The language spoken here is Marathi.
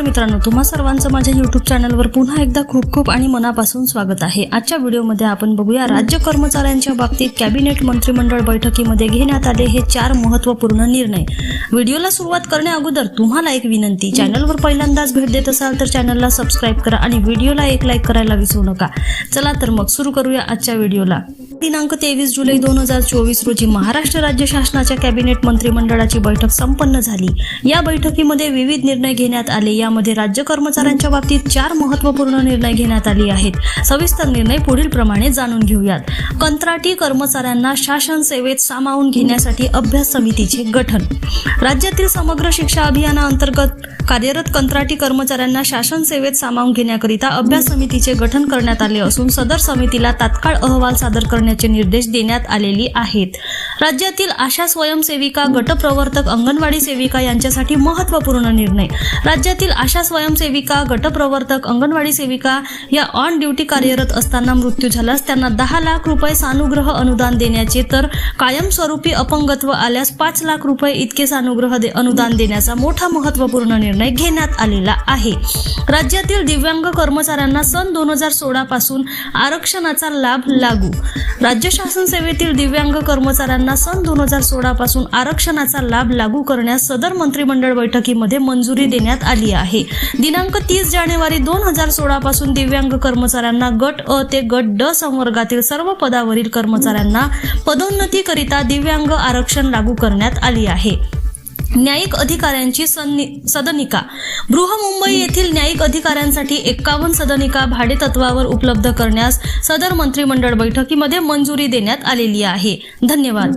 मित्रांनो तुम्हा सर्वांचं माझ्या युट्यूब चॅनलवर पुन्हा एकदा खूप खूप आणि मनापासून स्वागत आहे. आजच्या व्हिडिओमध्ये आपण बघूया राज्य कर्मचाऱ्यांच्या बाबतीत कॅबिनेट मंत्रिमंडळ बैठकीमध्ये घेण्यात आले हे चार महत्त्वपूर्ण निर्णय. व्हिडिओला सुरुवात करण्या अगोदर तुम्हाला एक विनंती चॅनलवर पहिल्यांदाच भेट देत असाल तर चॅनलला सबस्क्राईब करा आणि व्हिडिओला एक लाईक करायला विसरू नका. चला तर मग सुरू करूया आजच्या व्हिडिओला. दिनांक तेवीस जुलै दोन हजार चोवीस रोजी महाराष्ट्र राज्य शासनाच्या कॅबिनेट मंत्रिमंडळाची बैठक संपन्न झाली. या बैठकीमध्ये विविध निर्णय घेण्यात आले. यामध्ये राज्य कर्मचाऱ्यांच्या बाबतीत चार महत्त्वपूर्ण निर्णय घेण्यात आले आहेत. सविस्तर निर्णय पुढील प्रमाणे जाणून घेऊयात. कंत्राटी कर्मचाऱ्यांना शासन सेवेत सामावून घेण्यासाठी अभ्यास समितीचे गठन. राज्यातील समग्र शिक्षा अभियानाअंतर्गत कार्यरत कंत्राटी कर्मचाऱ्यांना शासन सेवेत सामावून घेण्याकरिता अभ्यास समितीचे गठन करण्यात आले असून सदर समितीला तात्काळ अहवाल सादर करण्याचे निर्देश देण्यात आलेले आहेत. राज्यातील आशा स्वयंसेविका गटप्रवर्तक अंगणवाडी सेविका यांच्यासाठी महत्त्वपूर्ण निर्णय. राज्यातील आशा स्वयंसेविका गटप्रवर्तक अंगणवाडी सेविका या ऑन ड्युटी कार्यरत असताना मृत्यू झाल्यास त्यांना दहा लाख रुपये सानुग्रह अनुदान देण्याचे तर कायमस्वरूपी अपंगत्व आल्यास पाच लाख रुपये इतके सानुग्रह दे- अनुदान देण्याचा मोठा महत्त्वपूर्ण निर्णय घेण्यात आलेला आहे. राज्यातील दिव्यांग कर्मचाऱ्यांना सन दोन हजार सोळा पासून आरक्षणाचा लाभ लागू. राज्य शासन सेवेतील दिव्यांग कर्मचाऱ्यांना सन दोन हजार सोळा पासून आरक्षणाचा लाभ लागू करण्यास सदर मंत्रिमंडळ बैठकीमध्ये मंजुरी देण्यात आली आहे. दिनांक तीस जानेवारी दोन हजार सोळा पासून दिव्यांग कर्मचाऱ्यांना गट अ ते गट ड संवर्गातील सर्व पदावरील कर्मचाऱ्यांना पदोन्नतीकरिता दिव्यांग आरक्षण लागू करण्यात आली आहे. न्यायिक अधिकाऱ्यांची सदनिका. बृहमुंबई येथील न्यायिक अधिकाऱ्यांसाठी एक्कावन्न सदनिका भाडेतत्वावर उपलब्ध करण्यास सदर मंत्रिमंडळ बैठकीमध्ये मंजुरी देण्यात आलेली आहे. धन्यवाद.